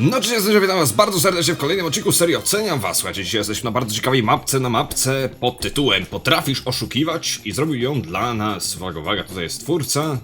No cześć, jestem, witam was bardzo serdecznie w kolejnym odcinku serii Oceniam was. Słuchajcie, dzisiaj jesteśmy na bardzo ciekawej mapce, na mapce pod tytułem Potrafisz oszukiwać i zrobił ją dla nas. Uwaga, uwaga, tutaj jest twórca.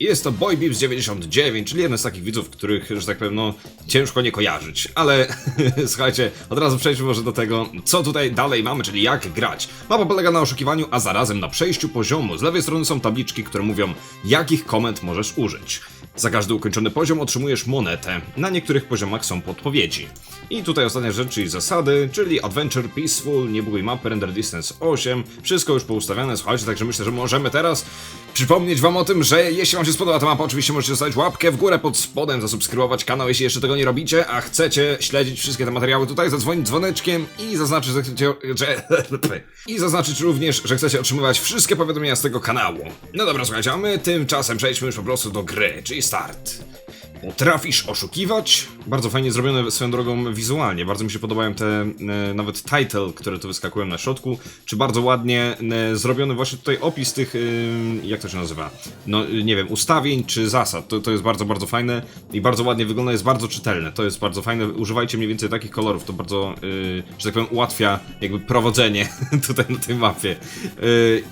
I jest to Boybeeps 99, czyli jeden z takich widzów, których, że tak powiem, no, ciężko nie kojarzyć. Ale słuchajcie, od razu przejdźmy może do tego, co tutaj dalej mamy, czyli jak grać. Mapa polega na oszukiwaniu, a zarazem na przejściu poziomu. Z lewej strony są tabliczki, które mówią, jakich komend możesz użyć. Za każdy ukończony poziom otrzymujesz monetę. Na niektórych poziomach są podpowiedzi. I tutaj ostatnia rzecz, czyli zasady, czyli Adventure Peaceful, nie buguj mapy, Render Distance 8, wszystko już poustawiane, słuchajcie, także myślę, że możemy teraz przypomnieć wam o tym, że jeśli wam się spodoba ta mapa, oczywiście możecie zostawić łapkę w górę pod spodem, zasubskrybować kanał, jeśli jeszcze tego nie robicie, a chcecie śledzić wszystkie te materiały tutaj, zadzwonić dzwoneczkiem i zaznaczyć, że chcecie, że, i zaznaczyć również, że chcecie otrzymywać wszystkie powiadomienia z tego kanału. No dobra, słuchajcie, a my tymczasem przejdźmy już po prostu do gry, czyli Start. Potrafisz oszukiwać? Bardzo fajnie zrobione swoją drogą wizualnie. Bardzo mi się podobają te e, nawet title, które tu wyskakują na środku. Czy bardzo ładnie e, zrobiony właśnie tutaj opis tych, e, jak to się nazywa? No nie wiem, ustawień czy zasad. To, to jest bardzo, bardzo fajne i bardzo ładnie wygląda, jest bardzo czytelne. To jest bardzo fajne. Używajcie mniej więcej takich kolorów. To bardzo, e, że tak powiem, ułatwia jakby prowadzenie tutaj na tej mapie. E,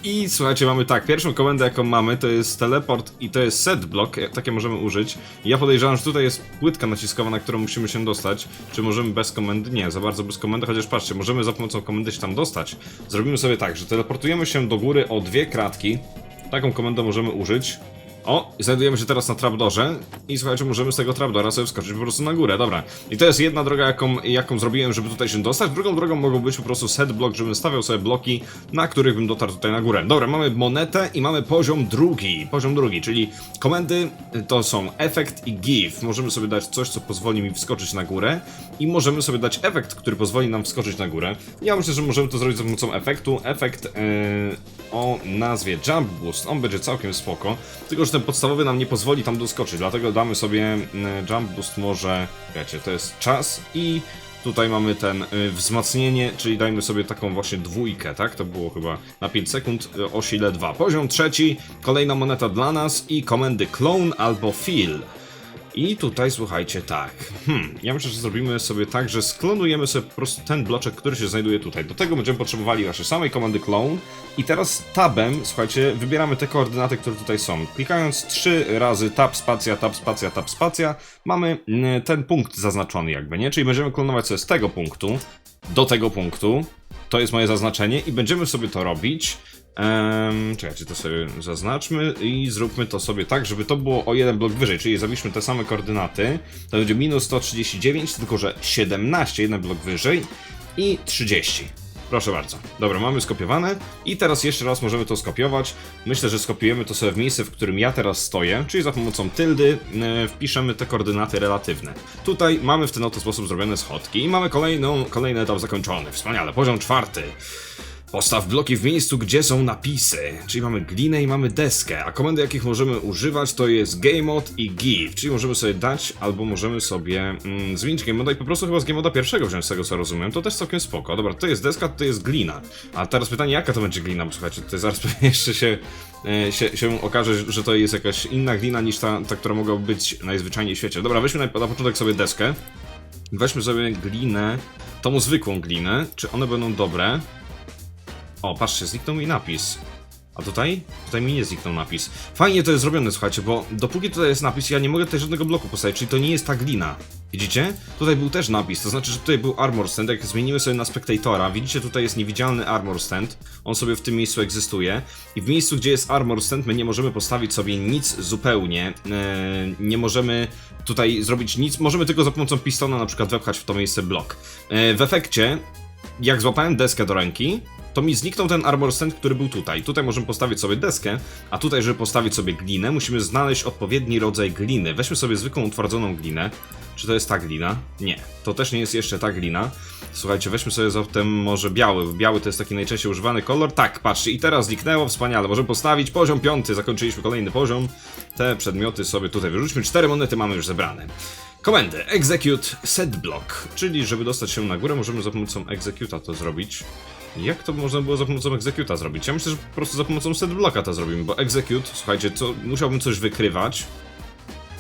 I słuchajcie, mamy tak, pierwszą komendę jaką mamy to jest teleport i to jest set block. e, Takie możemy użyć. Ja podejrzewam, że tutaj jest płytka naciskowa, na którą musimy się dostać. Czy możemy bez komendy? Nie, za bardzo bez komendy, chociaż patrzcie, możemy za pomocą komendy się tam dostać. Zrobimy sobie tak, że teleportujemy się do góry o dwie kratki. Taką komendę możemy użyć. O, znajdujemy się teraz na trapdorze i słuchajcie, możemy z tego trapdora sobie wskoczyć po prostu na górę, dobra. I to jest jedna droga, jaką, jaką zrobiłem, żeby tutaj się dostać. Drugą drogą mogą być po prostu set block, żebym stawiał sobie bloki, na których bym dotarł tutaj na górę. Dobra, mamy monetę i mamy poziom drugi. Poziom drugi, czyli komendy to są efekt i give. Możemy sobie dać coś, co pozwoli mi wskoczyć na górę i możemy sobie dać efekt, który pozwoli nam wskoczyć na górę. Ja myślę, że możemy to zrobić za pomocą efektu. Efekt yy, o nazwie Jump Boost. On będzie całkiem spoko, tylko że podstawowy nam nie pozwoli tam doskoczyć, dlatego damy sobie y, Jump Boost może, wiecie, to jest czas i tutaj mamy ten y, wzmacnienie, czyli dajmy sobie taką właśnie dwójkę, tak? To było chyba na 5 sekund y, o sile 2. Poziom trzeci, kolejna moneta dla nas i komendy Clone albo Fill. I tutaj słuchajcie, tak. Hmm, ja myślę, że zrobimy sobie tak, że sklonujemy sobie po prostu ten bloczek, który się znajduje tutaj. Do tego będziemy potrzebowali naszej samej komendy clone. I teraz tabem, słuchajcie, wybieramy te koordynaty, które tutaj są. Klikając trzy razy tab, spacja, tab, spacja, tab, spacja, mamy mm, ten punkt zaznaczony jakby, nie? Czyli będziemy klonować sobie z tego punktu do tego punktu. To jest moje zaznaczenie i będziemy sobie to robić. Um, czekajcie, to sobie zaznaczmy i zróbmy to sobie tak, żeby to było o jeden blok wyżej, czyli zapiszmy te same koordynaty. To będzie minus 139, tylko że 17, jeden blok wyżej i 30. Proszę bardzo. Dobra, mamy skopiowane i teraz jeszcze raz możemy to skopiować. Myślę, że skopiujemy to sobie w miejsce, w którym ja teraz stoję, czyli za pomocą tyldy e, wpiszemy te koordynaty relatywne. Tutaj mamy w ten oto sposób zrobione schodki i mamy kolejną, kolejny etap zakończony. Wspaniale, poziom czwarty. Postaw bloki w miejscu, gdzie są napisy. Czyli mamy glinę i mamy deskę, a komendy jakich możemy używać to jest gameod i give, czyli możemy sobie dać albo możemy sobie mm, zmienić gameoda i po prostu chyba z gameoda pierwszego wziąć z tego co rozumiem, to też całkiem spoko. Dobra, to jest deska, to jest glina. A teraz pytanie, jaka to będzie glina, bo słuchajcie, tutaj zaraz jeszcze się, e, się, się okaże, że to jest jakaś inna glina niż ta, ta która mogła być najzwyczajniej w świecie. Dobra, weźmy na, na początek sobie deskę. Weźmy sobie glinę, tą zwykłą glinę, czy one będą dobre? O, patrzcie, zniknął mi napis. A tutaj? Tutaj mi nie zniknął napis. Fajnie to jest zrobione, słuchajcie, bo dopóki tutaj jest napis, ja nie mogę tutaj żadnego bloku postawić, czyli to nie jest ta glina. Widzicie? Tutaj był też napis, to znaczy, że tutaj był armor stand, jak zmienimy sobie na spectatora, widzicie, tutaj jest niewidzialny armor stand, on sobie w tym miejscu egzystuje i w miejscu, gdzie jest armor stand, my nie możemy postawić sobie nic zupełnie, eee, nie możemy tutaj zrobić nic, możemy tylko za pomocą pistona na przykład wepchać w to miejsce blok. Eee, w efekcie, jak złapałem deskę do ręki, to mi zniknął ten armor stand, który był tutaj. Tutaj możemy postawić sobie deskę, a tutaj, żeby postawić sobie glinę, musimy znaleźć odpowiedni rodzaj gliny. Weźmy sobie zwykłą utwardzoną glinę. Czy to jest ta glina? Nie. To też nie jest jeszcze ta glina. Słuchajcie, weźmy sobie zatem może biały. Biały to jest taki najczęściej używany kolor. Tak, patrzcie, i teraz zniknęło, wspaniale. Możemy postawić poziom piąty, zakończyliśmy kolejny poziom. Te przedmioty sobie tutaj wyrzućmy. Cztery monety mamy już zebrane. Komendy. Execute set block, czyli żeby dostać się na górę, możemy za pomocą executa to zrobić. Jak to można było za pomocą executa zrobić? Ja myślę, że po prostu za pomocą set blocka to zrobimy, bo execute, słuchajcie, to musiałbym coś wykrywać.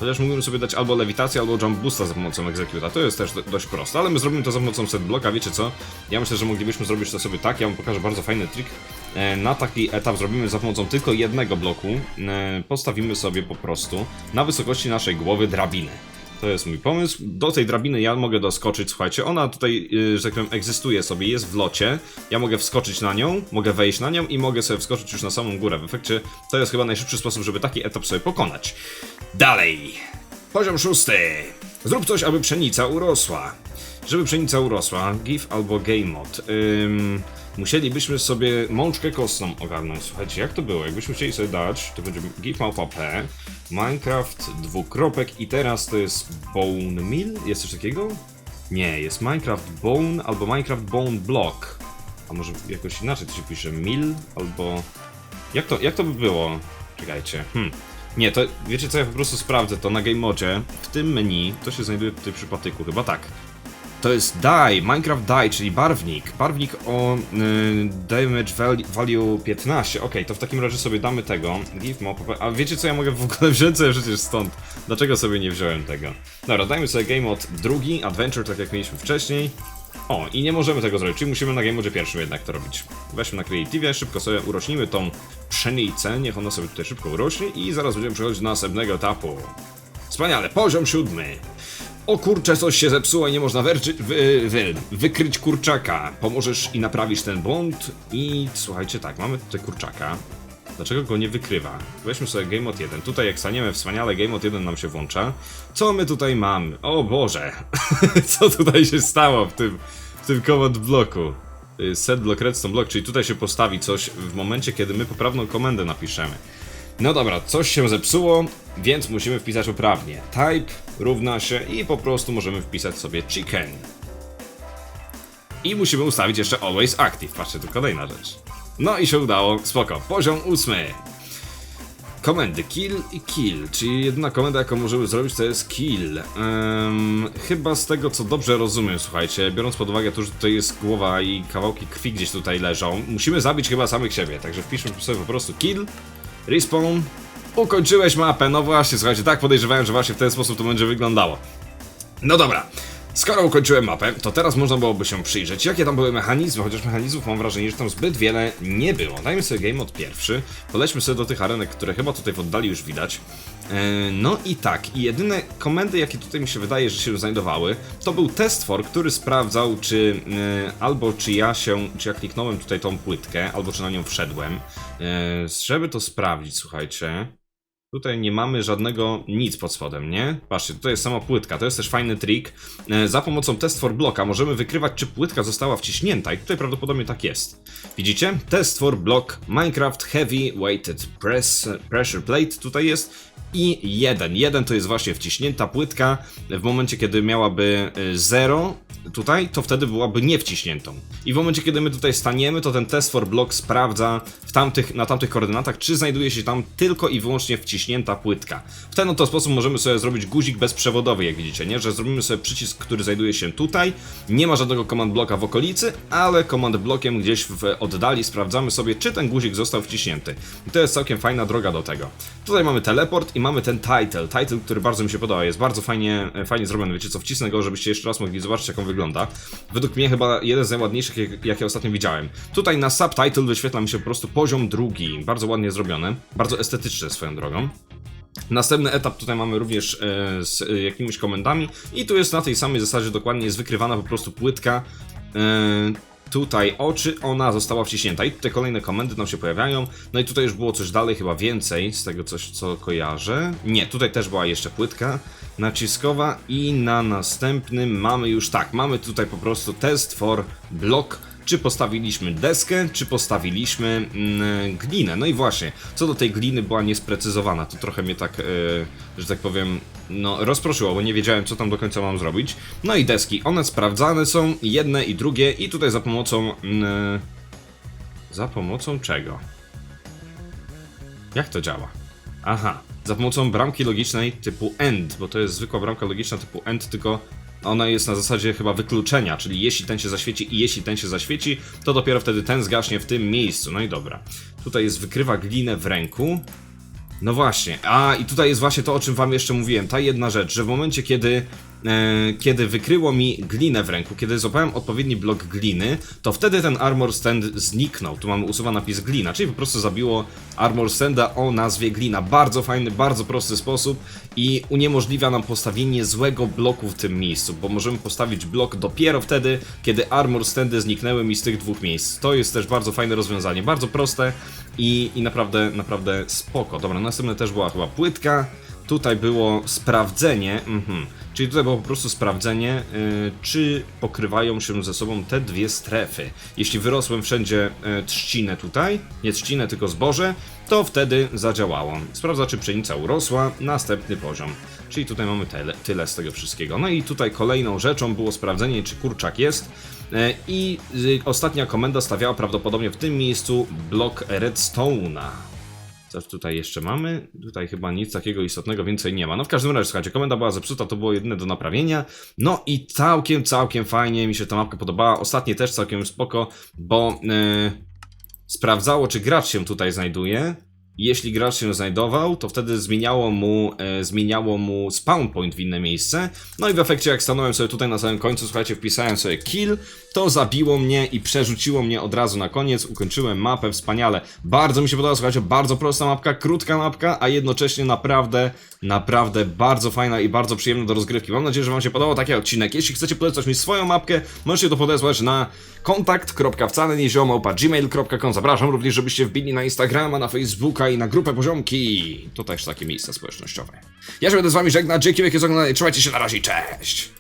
Chociaż mógłbym sobie dać albo lewitację, albo jump boosta za pomocą executa. To jest też do, dość proste, ale my zrobimy to za pomocą set blocka, wiecie co? Ja myślę, że moglibyśmy zrobić to sobie tak, ja wam pokażę bardzo fajny trik. E, Na taki etap zrobimy za pomocą tylko jednego bloku. E, Postawimy sobie po prostu na wysokości naszej głowy drabinę. To jest mój pomysł. Do tej drabiny ja mogę doskoczyć, słuchajcie, ona tutaj, yy, że tak powiem, egzystuje sobie, jest w locie. Ja mogę wskoczyć na nią, mogę wejść na nią i mogę sobie wskoczyć już na samą górę. W efekcie to jest chyba najszybszy sposób, żeby taki etap sobie pokonać. Dalej! Poziom szósty. Zrób coś, aby pszenica urosła. Żeby pszenica urosła, GIF albo game mod. Ym, musielibyśmy sobie mączkę kostną ogarnąć. Słuchajcie, jak to było? Jakbyśmy chcieli sobie dać, to będzie GIF małpa P, Minecraft dwukropek i teraz to jest Bone Mill? Jest coś takiego? Nie, jest Minecraft Bone albo Minecraft Bone Block. A może jakoś inaczej to się pisze? Mill albo... Jak to, jak to by było? Czekajcie. Hmm. Nie, to wiecie co, ja po prostu sprawdzę to na game modzie. W tym menu, to się znajduje tutaj przy patyku, chyba tak. To jest die, Minecraft die, czyli barwnik. Barwnik o y, damage val- value 15. Okej, to w takim razie sobie damy tego. Give mop. A wiecie co ja mogę w ogóle wziąć sobie przecież stąd? Dlaczego sobie nie wziąłem tego? Dobra, dajmy sobie game mode drugi, adventure, tak jak mieliśmy wcześniej. O, i nie możemy tego zrobić, czyli musimy na game modzie pierwszym jednak to robić. Weźmy na creative, szybko sobie urośnimy tą pszenicę, niech ona sobie tutaj szybko urośnie i zaraz będziemy przechodzić do następnego etapu. Wspaniale, poziom siódmy. O kurczę, coś się zepsuło i nie można wy, wy, wykryć kurczaka. Pomożesz i naprawisz ten błąd i słuchajcie, tak, mamy tutaj kurczaka. Dlaczego go nie wykrywa? Weźmy sobie Game Mode 1. Tutaj jak staniemy wspaniale, Game Mode 1 nam się włącza. Co my tutaj mamy? O Boże! Co tutaj się stało w tym, w tym bloku? Y, Set block, redstone block, czyli tutaj się postawi coś w momencie, kiedy my poprawną komendę napiszemy. No dobra, coś się zepsuło, więc musimy wpisać poprawnie. Type równa się i po prostu możemy wpisać sobie chicken. I musimy ustawić jeszcze always active. Patrzcie, to kolejna rzecz. No i się udało, spoko. Poziom ósmy. Komendy kill i kill, czyli jedyna komenda jaką możemy zrobić to jest kill. Ehm, chyba z tego co dobrze rozumiem, słuchajcie, biorąc pod uwagę to, że tutaj jest głowa i kawałki krwi gdzieś tutaj leżą, musimy zabić chyba samych siebie, także wpiszmy sobie po prostu kill, respawn, ukończyłeś mapę, no właśnie, słuchajcie, tak podejrzewałem, że właśnie w ten sposób to będzie wyglądało. No dobra, skoro ukończyłem mapę, to teraz można byłoby się przyjrzeć, jakie tam były mechanizmy, chociaż mechanizmów mam wrażenie, że tam zbyt wiele nie było. Dajmy sobie game od pierwszy, polećmy sobie do tych arenek, które chyba tutaj w oddali już widać. E, No i tak, i jedyne komendy, jakie tutaj mi się wydaje, że się znajdowały, to był test for, który sprawdzał, czy e, albo czy ja się, czy ja kliknąłem tutaj tą płytkę, albo czy na nią wszedłem. E, Żeby to sprawdzić, słuchajcie. Tutaj nie mamy żadnego nic pod spodem, nie? Patrzcie, tutaj jest sama płytka, to jest też fajny trik. Za pomocą test for bloka możemy wykrywać, czy płytka została wciśnięta i tutaj prawdopodobnie tak jest. Widzicie? Test for block Minecraft Heavy Weighted Press, Pressure Plate tutaj jest i jeden. Jeden to jest właśnie wciśnięta płytka. W momencie, kiedy miałaby 0 tutaj, to wtedy byłaby niewciśniętą. I w momencie, kiedy my tutaj staniemy, to ten test for block sprawdza w tamtych, na tamtych koordynatach, czy znajduje się tam tylko i wyłącznie wciśnięta płytka. W ten oto sposób możemy sobie zrobić guzik bezprzewodowy, jak widzicie, nie? Że zrobimy sobie przycisk, który znajduje się tutaj. Nie ma żadnego command bloka w okolicy, ale command blokiem gdzieś w oddali sprawdzamy sobie, czy ten guzik został wciśnięty. I to jest całkiem fajna droga do tego. Tutaj mamy teleport i mamy ten title. Title, który bardzo mi się podoba, jest bardzo fajnie, fajnie zrobiony. Wiecie co, wcisnę go, żebyście jeszcze raz mogli zobaczyć, jak on wygląda. Według mnie chyba jeden z najładniejszych, jak- jakie ostatnio widziałem. Tutaj na subtitle wyświetla mi się po prostu poziom drugi. Bardzo ładnie zrobione, bardzo estetyczne swoją drogą. Następny etap tutaj mamy również e, z e, jakimiś komendami i tu jest na tej samej zasadzie dokładnie jest wykrywana po prostu płytka e, tutaj oczy, ona została wciśnięta. I tutaj kolejne komendy nam się pojawiają, no i tutaj już było coś dalej, chyba więcej z tego coś co kojarzę, nie, tutaj też była jeszcze płytka naciskowa. I na następnym mamy już tak, mamy tutaj po prostu test for block czy postawiliśmy deskę, czy postawiliśmy mm, glinę. No i właśnie, co do tej gliny była niesprecyzowana, to trochę mnie tak, e, że tak powiem, no rozproszyło, bo nie wiedziałem co tam do końca mam zrobić. No i deski, one sprawdzane są, jedne i drugie i tutaj za pomocą... Mm, za pomocą czego? Jak to działa? Aha, za pomocą bramki logicznej typu AND, bo to jest zwykła bramka logiczna typu AND, tylko ona jest na zasadzie chyba wykluczenia, czyli jeśli ten się zaświeci i jeśli ten się zaświeci, to dopiero wtedy ten zgaśnie w tym miejscu. No i dobra. Tutaj jest wykrywa glinę w ręku. No właśnie, a i tutaj jest właśnie to, o czym wam jeszcze mówiłem, ta jedna rzecz, że w momencie, kiedy, kiedy wykryło mi glinę w ręku, kiedy złapałem odpowiedni blok gliny, to wtedy ten armor stand zniknął. Tu mamy usuwa napis glina, czyli po prostu zabiło armor standa o nazwie glina. Bardzo fajny, bardzo prosty sposób i uniemożliwia nam postawienie złego bloku w tym miejscu, bo możemy postawić blok dopiero wtedy, kiedy armor standy zniknęły mi z tych dwóch miejsc. To jest też bardzo fajne rozwiązanie, bardzo proste i, i naprawdę, naprawdę spoko. Dobra, następne też była chyba płytka. Tutaj było sprawdzenie, mhm. czyli tutaj było po prostu sprawdzenie, y, czy pokrywają się ze sobą te dwie strefy. Jeśli wyrosłem wszędzie y, trzcinę tutaj, nie trzcinę, tylko zboże, to wtedy zadziałało. Sprawdza, czy pszenica urosła, następny poziom. Czyli tutaj mamy tyle, tyle z tego wszystkiego. No i tutaj kolejną rzeczą było sprawdzenie, czy kurczak jest. E, I y, ostatnia komenda stawiała prawdopodobnie w tym miejscu blok redstone'a. Co tutaj jeszcze mamy? Tutaj chyba nic takiego istotnego więcej nie ma. No w każdym razie, słuchajcie, komenda była zepsuta, to było jedyne do naprawienia. No i całkiem, całkiem fajnie mi się ta mapka podobała. Ostatnie też całkiem spoko, bo e, sprawdzało, czy gracz się tutaj znajduje. Jeśli gracz się znajdował, to wtedy zmieniało mu, e, zmieniało mu spawn point w inne miejsce. No i w efekcie, jak stanąłem sobie tutaj na samym końcu, słuchajcie, wpisałem sobie kill, to zabiło mnie i przerzuciło mnie od razu na koniec. Ukończyłem mapę wspaniale. Bardzo mi się podoba, słuchajcie, bardzo prosta mapka, krótka mapka, a jednocześnie naprawdę, naprawdę bardzo fajna i bardzo przyjemna do rozgrywki. Mam nadzieję, że Wam się podobał taki odcinek. Jeśli chcecie podesłać mi swoją mapkę, możecie to podesłać na kontakt.wcale.gmail.com Zapraszam również, żebyście wbili na Instagrama, na Facebooka i na grupę Poziomki. To też takie miejsca społecznościowe. Ja się będę z Wami żegnać. Dzięki wielkie za oglądanie. Trzymajcie się na razie. Cześć!